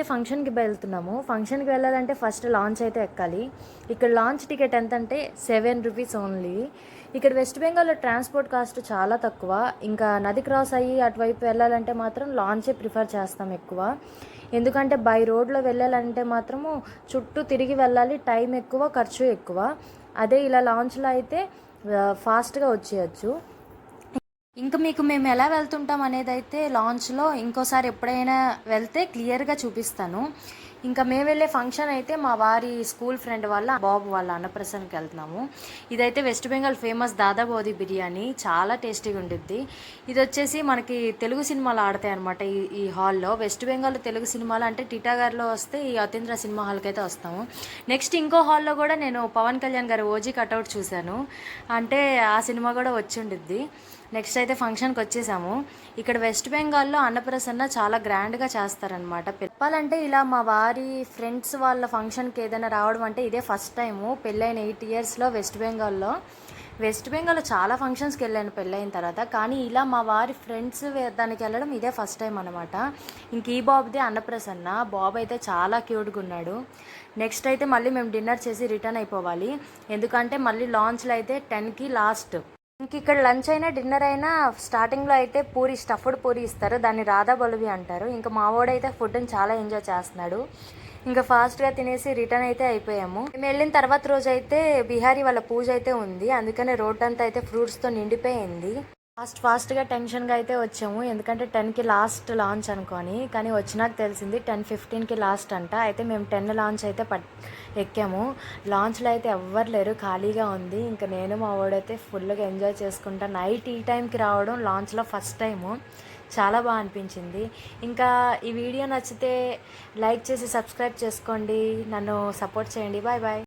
అయితే ఫంక్షన్కి వెళ్తున్నాము ఫంక్షన్కి వెళ్ళాలంటే ఫస్ట్ లాంచ్ అయితే ఎక్కాలి. ఇక్కడ లాంచ్ టికెట్ ఎంత అంటే సెవెన్ రూపీస్ ఓన్లీ. ఇక్కడ వెస్ట్ బెంగాల్లో ట్రాన్స్పోర్ట్ కాస్ట్ చాలా తక్కువ. ఇంకా నది క్రాస్ అయ్యి అటువైపు వెళ్ళాలంటే మాత్రం లాంచే ప్రిఫర్ చేస్తాం ఎక్కువ. ఎందుకంటే బై రోడ్లో వెళ్ళాలంటే మాత్రము చుట్టూ తిరిగి వెళ్ళాలి టైం ఎక్కువ ఖర్చు ఎక్కువ. అదే ఇలా లాంచ్లో అయితే ఫాస్ట్గా వచ్చేయచ్చు. ఇంకా మీకు మేము ఎలా వెళ్తుంటాం అనేది అయితే లాంచ్లో ఇంకోసారి ఎప్పుడైనా వెళ్తే క్లియర్గా చూపిస్తాను. ఇంకా మేము వెళ్ళే ఫంక్షన్ అయితే మా వారి స్కూల్ ఫ్రెండ్ వాళ్ళ బాబు వాళ్ళ అన్నప్రసన్నకి వెళ్తున్నాము. ఇదైతే వెస్ట్ బెంగాల్ ఫేమస్ దాదాబోది బిర్యానీ చాలా టేస్టీగా ఉండిద్ది. ఇది వచ్చేసి మనకి తెలుగు సినిమాలు ఆడతాయి అనమాట ఈ ఈ హాల్లో. వెస్ట్ బెంగాల్ తెలుగు సినిమాలు అంటే టిటాగర్లో వస్తే ఈ అతీంద్ర సినిమా హాల్కి అయితే వస్తాము. నెక్స్ట్ ఇంకో హాల్లో కూడా నేను పవన్ కళ్యాణ్ గారి ఓజీ కట్అవుట్ చూశాను. అంటే ఆ సినిమా కూడా వచ్చి ఉండిద్ది. నెక్స్ట్ అయితే ఫంక్షన్కి వచ్చేసాము. ఇక్కడ వెస్ట్ బెంగాల్లో అన్నప్రసన్న చాలా గ్రాండ్గా చేస్తారనమాట చెప్పాలంటే ఇలా మా వారి ఫ్రెండ్స్ వాళ్ళ ఫంక్షన్కి ఏదైనా రావడం అంటే ఇదే ఫస్ట్ టైము పెళ్ళైన ఎయిట్ ఇయర్స్లో వెస్ట్ బెంగాల్లో వెస్ట్ బెంగాల్లో చాలా ఫంక్షన్స్కి వెళ్ళాను పెళ్ళైన తర్వాత. కానీ ఇలా మా వారి ఫ్రెండ్స్ దానికి వెళ్ళడం ఇదే ఫస్ట్ టైం అనమాట ఇంక ఈ బాబుదే అన్నప్రసన్న. బాబు అయితే చాలా క్యూట్గా ఉన్నాడు. నెక్స్ట్ అయితే మళ్ళీ మేము డిన్నర్ చేసి రిటర్న్ అయిపోవాలి. ఎందుకంటే మళ్ళీ లాంచ్లో అయితే టెన్కి లాస్ట్ ఇంక ఇక్కడ లంచ్ అయినా డిన్నర్ అయినా స్టార్టింగ్లో అయితే పూరి స్టఫ్డ్ పూరి ఇస్తారు. దాన్ని రాధా బలువి అంటారు. ఇంకా మావోడైతే ఫుడ్ని చాలా ఎంజాయ్ చేస్తున్నాడు. ఇంకా ఫాస్ట్గా తినేసి రిటర్న్ అయితే అయిపోయాము. మేము వెళ్ళిన తర్వాత రోజు అయితే బిహారీ వాళ్ళ పూజ అయితే ఉంది. అందుకనే రోడ్ అంతా అయితే ఫ్రూట్స్తో నిండిపోయింది. ఫాస్ట్ ఫాస్ట్గా టెన్షన్గా అయితే వచ్చాము. ఎందుకంటే టెన్కి లాస్ట్ లాంచ్ అనుకొని. కానీ వచ్చినాక తెలిసింది టెన్ ఫిఫ్టీన్కి లాస్ట్ అంట. అయితే మేము టెన్ లాంచ్ అయితే పట్ ఎక్కాము. లాంచ్లో అయితే ఎవ్వరు లేరు. ఖాళీగా ఉంది. ఇంకా నేను మా వాడైతే ఫుల్గా ఎంజాయ్ చేసుకుంటా. నైట్ ఈ టైంకి రావడం లాంచ్లో ఫస్ట్ టైము. చాలా బాగా అనిపించింది. ఇంకా ఈ వీడియో నచ్చితే లైక్ చేసి సబ్స్క్రైబ్ చేసుకోండి. నన్ను సపోర్ట్ చేయండి. Bye bye.